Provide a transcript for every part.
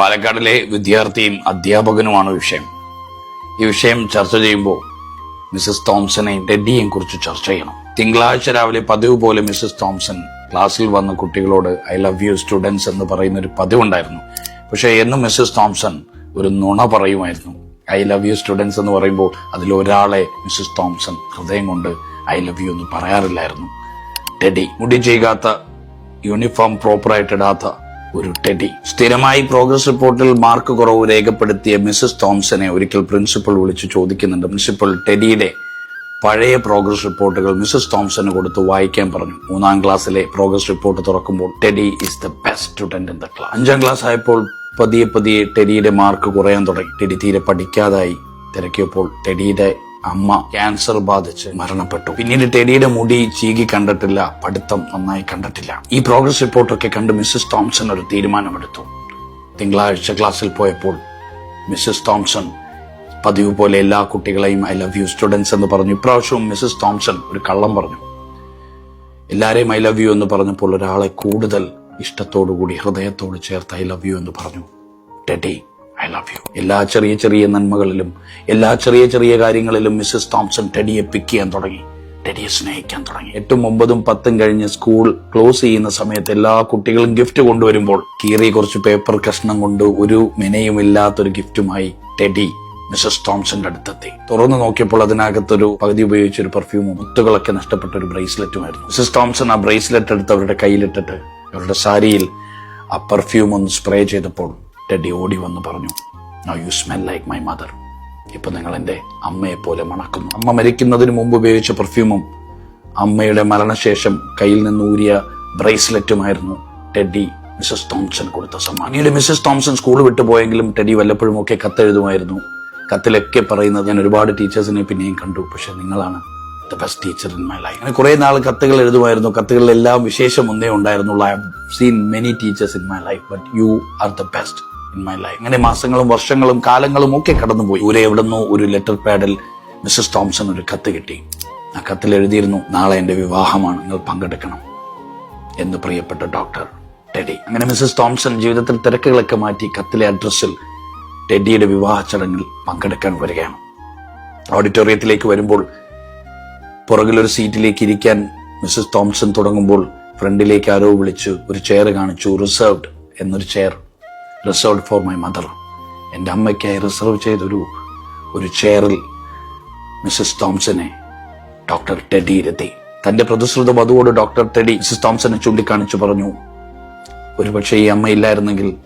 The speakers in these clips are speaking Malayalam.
പാലക്കാടിലെ വിദ്യാർത്ഥിയും അധ്യാപകനുമാണ് വിഷയം. ഈ വിഷയം ചർച്ച ചെയ്യുമ്പോൾ മിസ്സസ് തോംസനെയും ടെഡിയെയും കുറിച്ച് ചർച്ച ചെയ്യണം. തിങ്കളാഴ്ച രാവിലെ പതിവ് പോലെ മിസ്സസ് തോംസൺ ക്ലാസ്സിൽ വന്ന കുട്ടികളോട് ഐ ലവ് യു സ്റ്റുഡൻസ് എന്ന് പറയുന്ന ഒരു പതിവുണ്ടായിരുന്നു. പക്ഷേ എന്നും മിസ്സസ് തോംസൺ ഒരു നുണ പറയുമായിരുന്നു. ഐ ലവ് യു സ്റ്റുഡൻസ് എന്ന് പറയുമ്പോൾ അതിൽ ഒരാളെ മിസ്സസ് തോംസൺ ഹൃദയം കൊണ്ട് ഐ ലവ് യു എന്ന് പറയാറില്ലായിരുന്നു. ഡെഡി മുടി ചെയ്യാത്ത യൂണിഫോം പ്രോപ്പറായിട്ട് ഇടാത്ത ഒരു ടെഡി. സ്ഥിരമായി പ്രോഗ്രസ് റിപ്പോർട്ടിൽ മാർക്ക് കുറവ് രേഖപ്പെടുത്തിയ മിസസ് തോംസനെ ഒരിക്കൽ പ്രിൻസിപ്പൽ വിളിച്ച് ചോദിക്കുന്നുണ്ട്. പ്രിൻസിപ്പൽ ടെഡിയുടെ പഴയ പ്രോഗ്രസ് റിപ്പോർട്ടുകൾ മിസസ് തോംസന് കൊടുത്ത് വായിക്കാൻ പറഞ്ഞു. മൂന്നാം ക്ലാസ്സിലെ പ്രോഗ്രസ് റിപ്പോർട്ട് തുറക്കുമ്പോൾ Teddy is the best student in the class അഞ്ചാം ക്ലാസ് ആയപ്പോൾ പതിയെ പതിയെ ടെഡിയുടെ മാർക്ക് കുറയാൻ തുടങ്ങി. ടെഡി തീരെ പഠിക്കാതായി. തിരക്കിയപ്പോൾ ടെഡിയുടെ അമ്മ ക്യാൻസർ ബാധിച്ച് മരണപ്പെട്ടു. പിന്നീട് ടെഡിയുടെ മുടി ചീകി കണ്ടിട്ടില്ല പഠിത്തം നന്നായി കണ്ടിട്ടില്ല. ഈ പ്രോഗ്രസ് റിപ്പോർട്ടൊക്കെ കണ്ട് മിസ്സസ് തോംസൺ ഒരു തീരുമാനമെടുത്തു. തിങ്കളാഴ്ച ക്ലാസ്സിൽ പോയപ്പോൾ മിസ്സസ് തോംസൺ പതിവ് പോലെ എല്ലാ കുട്ടികളെയും ഐ ലവ് യു സ്റ്റുഡൻസ് എന്ന് പറഞ്ഞു. ഇപ്രാവശ്യവും മിസ്സസ് തോംസൺ ഒരു കള്ളം പറഞ്ഞു. എല്ലാരെയും ഐ ലവ് യു എന്ന് പറഞ്ഞപ്പോൾ ഒരാളെ കൂടുതൽ ഇഷ്ടത്തോടുകൂടി ഹൃദയത്തോട് ചേർത്ത് ഐ ലവ് യു എന്ന് പറഞ്ഞു. ടെഡി ഐ ലവ് യു എല്ലാ ചെറിയ ചെറിയ നന്മകളിലും എല്ലാ ചെറിയ ചെറിയ കാര്യങ്ങളിലും മിസ്സസ് തോംസൺ ടെഡിയെ പിക്ക് ചെയ്യാൻ തുടങ്ങി. ടെഡിയെ സ്നേഹിക്കാൻ തുടങ്ങി. എട്ടും ഒമ്പതും പത്തും കഴിഞ്ഞ് സ്കൂൾ ക്ലോസ് ചെയ്യുന്ന സമയത്ത് എല്ലാ കുട്ടികളും ഗിഫ്റ്റ് കൊണ്ടുവരുമ്പോൾ കീറി കുറച്ച് പേപ്പർ കഷ്ണം കൊണ്ട് ഒരു മെനയും ഇല്ലാത്തൊരു ഗിഫ്റ്റുമായി ടെഡി മിസ്സസ് തോംസന്റെ അടുത്തെത്തി. തുറന്നു നോക്കിയപ്പോൾ അതിനകത്തൊരു പകുതി ഉപയോഗിച്ച ഒരു പെർഫ്യൂമും മുത്തുകളൊക്കെ നഷ്ടപ്പെട്ട ഒരു ബ്രേസ്ലെറ്റുമായിരുന്നു മിസ്സസ് തോംസൺ ആ ബ്രേസ്ലെറ്റ് എടുത്ത് അവരുടെ കയ്യിലിട്ടിട്ട് അവരുടെ സാരിയിൽ ആ പെർഫ്യൂം ഒന്ന് സ്പ്രേ ചെയ്തപ്പോൾ ടെഡി ഓടി വന്ന് പറഞ്ഞു no you smell like my mother ഇപ്പൊ നിങ്ങൾ എന്റെ അമ്മയെപ്പോലെ മണക്കുന്നു. അമ്മ മരിക്കുന്നതിന് മുമ്പ് ഉപയോഗിച്ച പെർഫ്യൂമും അമ്മയുടെ മരണശേഷം കയ്യിൽ നിന്ന് ഊരിയ ബ്രേസ്ലെറ്റുമായിരുന്നു ടെഡി മിസ്സസ് തോംസൺ കൊടുത്ത സമ്മാനം. പിന്നീട് മിസ്സസ് തോംസൺ സ്കൂൾ വിട്ടു പോയെങ്കിലും ടെഡി വല്ലപ്പോഴും ഒക്കെ കത്തെഴുതുമായിരുന്നു. കത്തിലൊക്കെ പറയുന്നത് ഞാൻ ഒരുപാട് ടീച്ചേഴ്സിനെ പിന്നെയും കണ്ടു പക്ഷെ നിങ്ങളാണ് the best teacher in my life അങ്ങനെ കുറെ നാൾ കത്തുകൾ എഴുതുമായിരുന്നു. കത്തുകളിലെല്ലാം വിശേഷം ഒന്നേ ഉണ്ടായിരുന്നുള്ളൂ. I have seen many teachers in my life but you are the best in my life അങ്ങനെ മാസങ്ങളും വർഷങ്ങളും കാലങ്ങളും ഒക്കെ കടന്നുപോയി. ദൂരെ എവിടുന്നോ ഒരു ലെറ്റർ പാഡിൽ മിസ്സസ് തോംസൺ ഒരു കത്ത് കിട്ടി. ആ കത്തിൽ എഴുതിയിരുന്നു നാളെ എന്റെ വിവാഹമാണ് നിങ്ങൾ പങ്കെടുക്കണം എന്ന് പ്രിയപ്പെട്ട ഡോക്ടർ ടെഡി. അങ്ങനെ മിസ്സസ് തോംസൺ ജീവിതത്തിൽ തിരക്കുകളൊക്കെ മാറ്റി കത്തിലെ അഡ്രസ്സിൽ ടെഡിയുടെ വിവാഹ ചടങ്ങിൽ പങ്കെടുക്കാൻ വരികയാണ്. ഓഡിറ്റോറിയത്തിലേക്ക് വരുമ്പോൾ പുറകിലൊരു സീറ്റിലേക്ക് ഇരിക്കാൻ മിസ്സസ് തോംസൺ തുടങ്ങുമ്പോൾ ഫ്രണ്ടിലേക്ക് ആരോ വിളിച്ചു ഒരു ചെയർ കാണിച്ചു റിസർവ്ഡ് എന്നൊരു chair reserved for my mother എന്റെ അമ്മയ്ക്കായി റിസർവ് ചെയ്തൊരു ഒരു ചെയറിൽ മിസ്സസ് തോംസനെ ഡോക്ടർ ടെഡി ഇരുത്തി. തന്റെ പ്രതിശ്രുത വധുവോട് ഡോക്ടർ ടെഡി മിസ്സസ് തോംസനെ ചൂണ്ടിക്കാണിച്ചു പറഞ്ഞു ഒരുപക്ഷെ ഈ അമ്മ ഇല്ലായിരുന്നെങ്കിൽ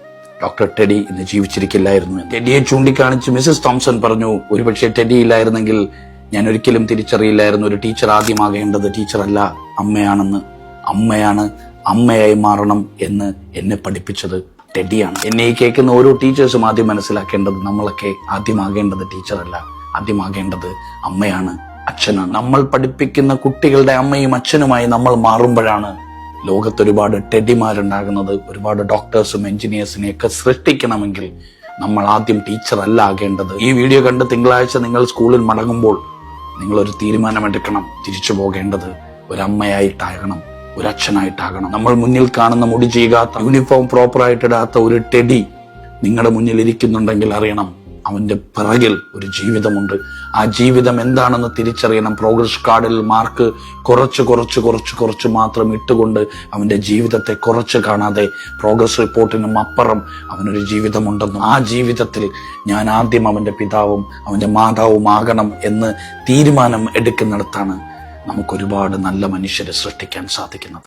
ഡോക്ടർ ടെഡി ഇന്ന് ജീവിച്ചിരിക്കില്ലായിരുന്നു. ടെഡിയെ ചൂണ്ടിക്കാണിച്ച് മിസ്സസ് തോംസൺ പറഞ്ഞു ഒരുപക്ഷെ ടെഡി ഇല്ലായിരുന്നെങ്കിൽ ഞാൻ ഒരിക്കലും തിരിച്ചറിയില്ലായിരുന്നു. ഒരു ടീച്ചർ ആദ്യമാകേണ്ടത് ടീച്ചറല്ല അമ്മയാണെന്ന്. അമ്മയാണ് അമ്മയായി മാറണം എന്ന് എന്നെ പഠിപ്പിച്ചത്. ടെഡിയാണ്. എന്നെ ഈ കേൾക്കുന്ന ഓരോ ടീച്ചേഴ്സും ആദ്യം മനസ്സിലാക്കേണ്ടത് നമ്മളൊക്കെ ആദ്യമാകേണ്ടത് ടീച്ചറല്ല. ആദ്യമാകേണ്ടത് അമ്മയാണ് അച്ഛനാണ്. നമ്മൾ പഠിപ്പിക്കുന്ന കുട്ടികളുടെ അമ്മയും അച്ഛനുമായി നമ്മൾ മാറുമ്പോഴാണ് ലോകത്ത് ഒരുപാട് ടെഡിമാരുണ്ടാകുന്നത്. ഒരുപാട് ഡോക്ടേഴ്സും എഞ്ചിനീയേഴ്സിനെ ഒക്കെ സൃഷ്ടിക്കണമെങ്കിൽ നമ്മൾ ആദ്യം ടീച്ചർ അല്ല ആകേണ്ടത്. ഈ വീഡിയോ കണ്ട് തിങ്കളാഴ്ച നിങ്ങൾ സ്കൂളിൽ മടങ്ങുമ്പോൾ നിങ്ങൾ ഒരു തീരുമാനമെടുക്കണം. തിരിച്ചു പോകേണ്ടത് ഒരമ്മയായിട്ടാകണം. ഒരു അച്ഛനായിട്ടാകണം നമ്മൾ മുന്നിൽ കാണുന്ന മുടി ചെയ്യാത്ത യൂണിഫോം പ്രോപ്പറായിട്ട് ഇടാത്ത ഒരു ടെഡി നിങ്ങളുടെ മുന്നിൽ ഇരിക്കുന്നുണ്ടെങ്കിൽ അറിയണം അവന്റെ പിറകിൽ ഒരു ജീവിതമുണ്ട്. ആ ജീവിതം എന്താണെന്ന് തിരിച്ചറിയണം. പ്രോഗ്രസ് കാർഡിൽ മാർക്ക് കുറച്ച് കുറച്ച് കുറച്ച് കുറച്ച് മാത്രം ഇട്ടുകൊണ്ട് അവന്റെ ജീവിതത്തെ കുറച്ച് കാണാതെ പ്രോഗ്രസ് റിപ്പോർട്ടിനും അപ്പുറം അവനൊരു ജീവിതമുണ്ടെന്നും ആ ജീവിതത്തിൽ ഞാൻ ആദ്യം അവന്റെ പിതാവും അവന്റെ മാതാവും ആകണം എന്ന് തീരുമാനം എടുക്കുന്നിടത്താണ് നമുക്ക് ഒരുപാട് നല്ല മനുഷ്യരെ സൃഷ്ടിക്കാൻ സാധിക്കുന്നത്.